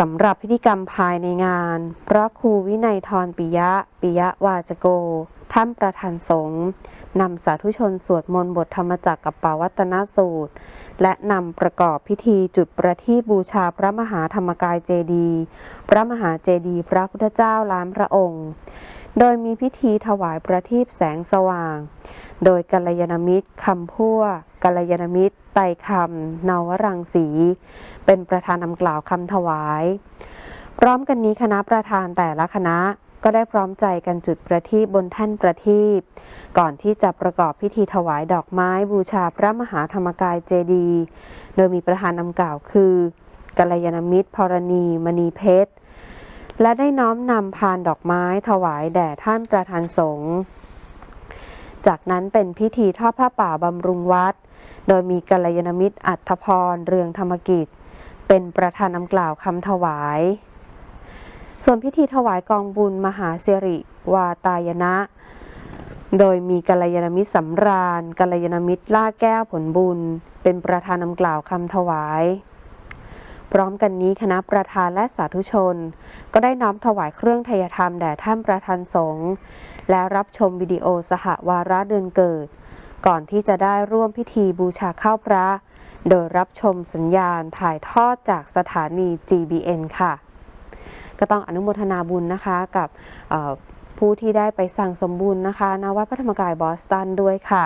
สำหรับพิธีกรรมภายในงาน พระครูวินัยทรปิยะ ปิยะวาจโก ท่านประธานสงฆ์นำสาธุชนสวดมนต์บทธรรมจักรกับปาวัตนสูตร และนำประกอบพิธีจุดประทีปบูชาพระมหาธรรมกายเจดีย์พระมหาเจดีย์พระพุทธเจ้าล้านพระองค์ โดยมีพิธีถวายประทีปแสงสว่าง โดยกัลยาณมิตรคำพั่วกัลยาณมิตร ไตรคำนวรังสี เป็นประธานนำกล่าวคำถวาย พร้อมกันนี้คณะประธานแต่ละคณะก็ได้พร้อมใจกันจุดประทีปบนแท่นประทีปก่อนที่จะประกอบพิธีถวายดอกไม้บูชาพระมหาธรรมกายเจดียโดยมีประธานนำกล่าวคือกัลยาณมิตรพรณี มณีเพชร และได้น้อมนำพานดอกไม้ถวายแด่ท่านประธานสงฆ์ จากนั้นเป็นพิธีทอดผ้าป่าบำรุงวัด โดยมีกัลยาณมิตรอัฏฐพร เรืองธรรมกิจ เป็นประธานนำกล่าวคำถวาย ส่วนพิธีถวายกองบุญมหาเสริวาตายนะ โดยมีกัลยาณมิตรสำราญกัลยาณมิตรล่าแก้วผลบุญ เป็นประธานนำกล่าวคำถวาย พร้อมกันนี้คณะประธานและสาธุชน ก็ได้น้อมถวายเครื่องทยธรรมแด่ท่านประธานสงฆ์และรับชมวิดีโอสหวาระเดือนเกิด ก่อนที่จะได้ร่วมพิธีบูชาข้าวพระ โดยรับชมสัญญาณถ่ายทอดจากสถานี GBN ค่ะ ก็ต้องอนุโมทนาบุญนะคะกับผู้ที่ได้ไปสั่งสมบุญนะคะณวัดพระธรรมกายบอสตันด้วยค่ะ